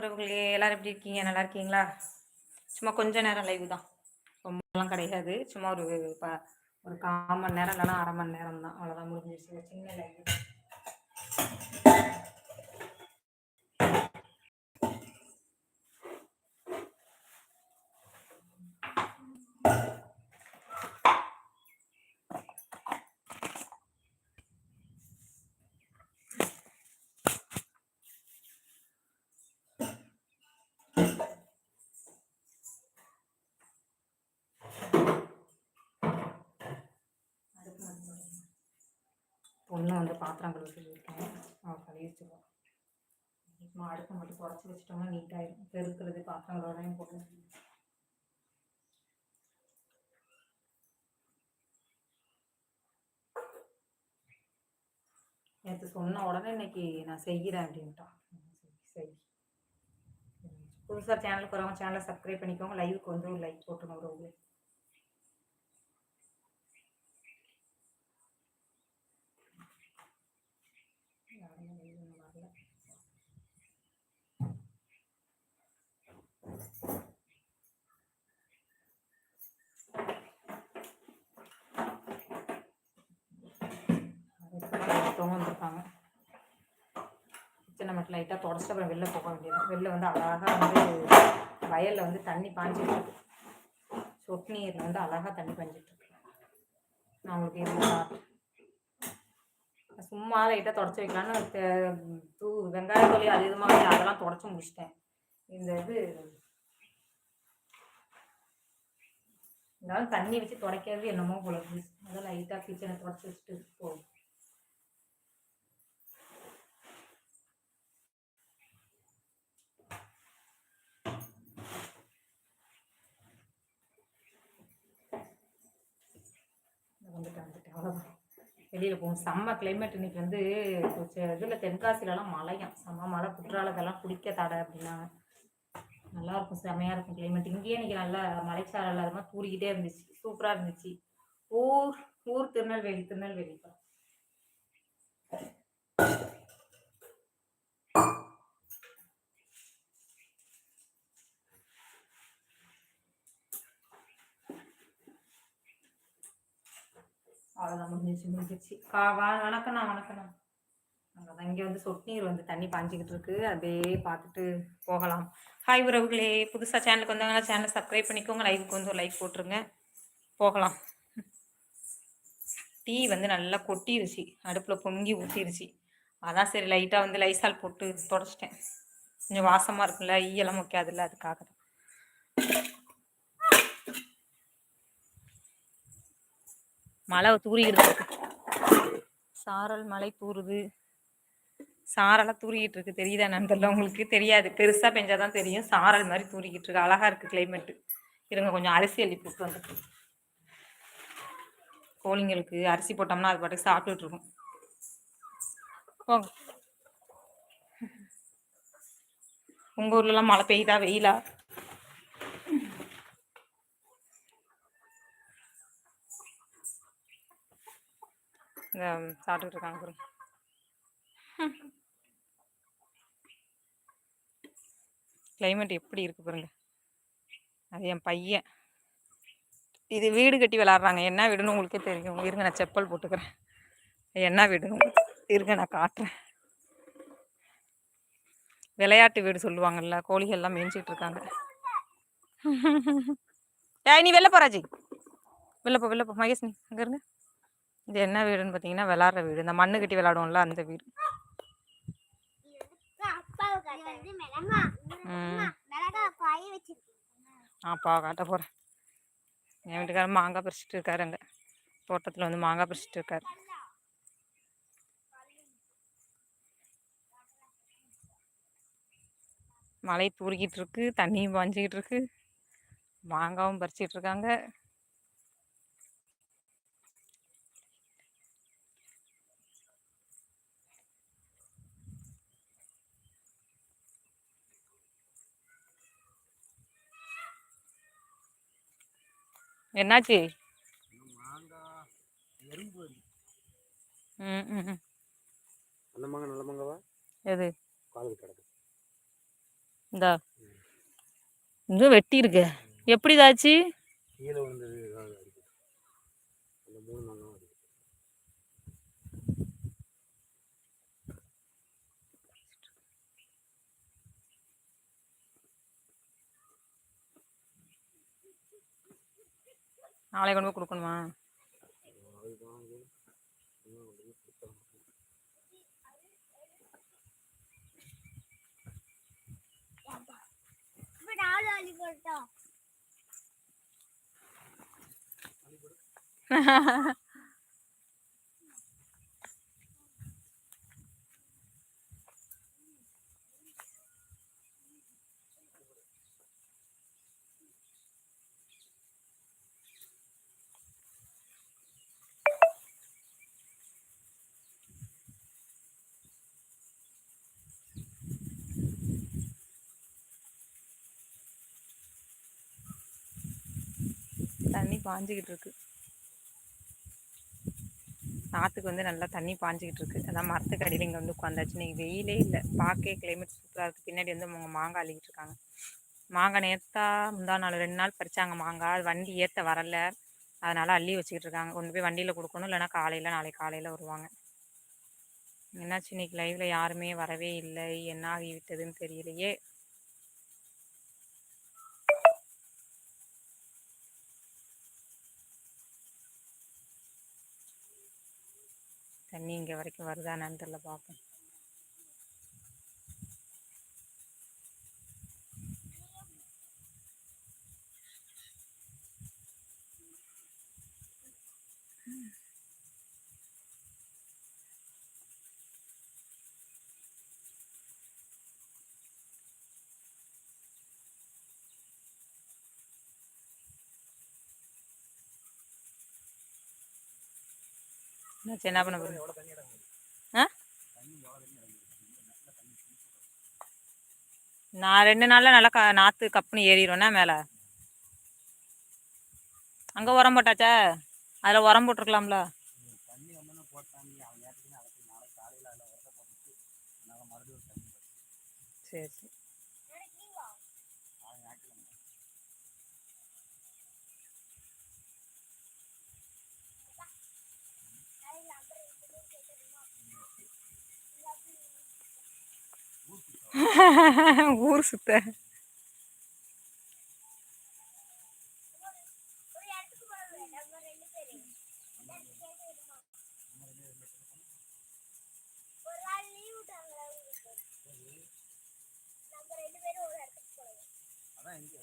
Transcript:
உறவுகளே எல்லாரும் எப்படி இருக்கீங்க? நல்லா இருக்கீங்களா? சும்மா கொஞ்ச நேரம் லைவ் தான். ரொம்பலாம் கிடையாது. சும்மா ஒரு ப ஒரு கால் மணி நேரம் இல்லைன்னா அரை மணி நேரம் தான். அவ்வளோதான் முடிஞ்சிருச்சு. சின்ன லைவ் ஒன்று வந்து பாத்திரம் கழுவி சொல்லியிருக்கேன் அவள் கழுவி வச்சுருவோம் சும்மா அடுப்பை மட்டும் குறைச்சி வச்சிட்டோம்னா நீட்டாகிடும் பெருக்கிறது பாத்திரம் கழுவலாம் போட்டு. நேற்று சொன்ன உடனே இன்னைக்கு நான் செய்கிறேன் அப்படின்ட்டான். சரி புதுசாக சேனலுக்கு வரவங்க சேனலை சப்ஸ்கிரைப் பண்ணிக்கோங்க. லைவுக்கு வந்து ஒரு லைக் போட்டுருங்க ஒரு வந்திருக்காங்க கிச்சனை மட்டும் லைட்டாக தொடச்சிட்டு அப்புறம் வெளில போக வேண்டியது. வெளில வந்து அழகாக வந்து வயலில் வந்து தண்ணி பாஞ்சிட்டு இருக்கு. சொட்டு நீரில் வந்து அழகாக தண்ணி பாஞ்சிட்டு இருக்கு. நான் உங்களுக்கு இருந்து சும்மா லைட்டாக தொடச்சி வைக்கலான்னு தூ வெங்காயம் தொலி அதிகமாக அதெல்லாம் தொடச்சி முடிச்சிட்டேன். இந்த இது இருந்தாலும் தண்ணி வச்சு துடைக்கிறது என்னமோ போல அதான் லைட்டாக கிச்சனை துடைச்சி வச்சுட்டு போகும் வந்துட்டேன் வந்துட்டேன். அவ்வளோதான் வெளியில் போகும். செம்ம கிளைமேட் இன்னைக்கு வந்து இதில் தென்காசிலலாம் மழையும். செம்ம மழை குற்றாலத்தெல்லாம் குடிக்க தடை அப்படின்னாங்க. நல்லா இருக்கும் செம்மையாக இருக்கும் கிளைமேட் இங்கேயே இன்னைக்கு நல்லா மலைச்சாரல் அது மாதிரி தூரிக்கிட்டே இருந்துச்சு. சூப்பராக இருந்துச்சு. ஊர் ஊர் திருநெல்வேலி திருநெல்வேலி அவ்வளோதான் முடிஞ்சிச்சு முடிஞ்சிச்சு கா வா வணக்கண்ணா வணக்கண்ணா அங்கே தான் இங்கே வந்து சொட்டு நீர் வந்து தண்ணி பாஞ்சிக்கிட்டு இருக்கு. அதே பார்த்துட்டு போகலாம். ஹாய் உறவுகளே புதுசாக சேனலுக்கு வந்தாங்கன்னா சேனல் சப்ஸ்கிரைப் பண்ணிக்கோங்க. லைவுக்கு வந்து லைக் போட்டுருங்க. போகலாம். டீ வந்து நல்லா கொட்டிருச்சு. அடுப்பில் பொங்கி ஊற்றிருச்சு அதான் சரி லைட்டாக வந்து லைசால் போட்டு தொடச்சிட்டேன். கொஞ்சம் வாசமாக இருக்குல்ல ஈயெல்லாம் முக்காதுல்ல அதுக்காக தான் மழை தூரிக்கிட்டு இருக்கு. சாரல் மழை தூறுது. சாரலாக தூரிக்கிட்டு இருக்கு. தெரியுதா நண்பர்ல உங்களுக்கு தெரியாது. பெருசாக பெஞ்சாதான் தெரியும். சாரல் மாதிரி தூரிக்கிட்டு இருக்கு. அழகா இருக்கு கிளைமேட்டு இருங்க கொஞ்சம் அரிசி அள்ளி போட்டு வந்து. கோழிங்களுக்கு அரிசி போட்டோம்னா அது பாட்டுக்கு சாப்பிட்டுட்டு இருக்கும். போங்க. உங்கள் ஊர்லலாம் மழை பெய்யுதா? வெயிலா? இந்த சாப்பிட்டுட்டு இருக்காங்க பாருங்க. கிளைமேட் எப்படி இருக்கு பாருங்க. அது என் பையன். இது வீடு கட்டி விளாட்றாங்க என்ன வீடுன்னு உங்களுக்கே தெரியும். இருங்க நான் செப்பல் போட்டுக்கிறேன். என்ன வீடுன்னு இருங்க நான் காட்டுறேன். விளையாட்டு வீடு சொல்லுவாங்கல்ல கோழிகள்லாம் மேய்ஞ்சிட்டு இருக்காங்க. ஏய் நீ வெளில போறாஜி வெளில போ வெளில போ. மகேஷ் நீ அங்கே இருங்க. இது என்ன வீடுன்னு பார்த்தீங்கன்னா விளாட்ற வீடு. இந்த மண்ணு கட்டி விளாடுவோம்ல அந்த வீடு. அப்பா காட்ட போகிறேன் என் வீட்டுக்காரர் மாங்காய் பறிச்சிட்டு இருக்காரு அங்கே. தோட்டத்தில் வந்து மாங்காய் பறிச்சிட்டு இருக்காரு. மழை தூரிக்கிட்டு இருக்கு தண்ணியும் பாஞ்சிக்கிட்டு இருக்கு. மாங்காவும் பறிச்சிட்டு இருக்காங்க. என்னாச்சு? அந்த மாங்காய் நல்ல மாங்காவா? எது? காலுக்கு கிடக்கு. இந்தா. இன்னும் வெட்டி இருக்கு எப்படி இதாச்சு கீழே விழுந்தது இதாக இருக்குது அந்த மூணு நாளும் இருக்குது நாளை கொண்டு போய் கொடுக்கணுமா? அதுக்கு வாங்கி இன்னும் தண்ணி பாஞ்சிக்கிட்டு இருக்கு நாற்றுக்கு வந்து நல்லா தண்ணி பாஞ்சிக்கிட்டு இருக்கு அதான் மரத்துக்கு அடியில் இங்கே வந்து உட்காந்தாச்சு. இன்னைக்கு வெயிலே இல்லை. பார்க்கே கிளைமேட் சூப்பராக இருக்குது பின்னாடி வந்து அவங்க மாங்காய் அழுகிட்டு இருக்காங்க. மாங்காய் நேற்றா முந்தா நாள் ரெண்டு நாள் பறிச்சாங்க மாங்காய். அது வண்டி ஏற்ற வரல. அதனால் அள்ளி வச்சுக்கிட்டு இருக்காங்க. கொண்டு போய் வண்டியில் கொடுக்கணும். இல்லைன்னா காலையில் நாளைக்கு காலையில் வருவாங்க. என்னாச்சு இன்னைக்கு லைவில் யாருமே வரவே இல்லை. என்ன ஆகி விட்டதுன்னு தெரியலையே. தண்ணி இங்கே வரைக்கும் வருதா என்னன்னு தெரியல பார்ப்போம் என்னாச்சு என்ன பண்ண இடம் ஆ? நான் ரெண்டு நாளில் நல்லா க நாற்று கப்புன்னு ஏறிடும்னா மேலே. அங்கே உரம் போட்டாச்சா? அதில் உரம் போட்டிருக்கலாம்ல. தண்ணி வந்தோன்னே ஊர் சுத்த. அதான் எங்கே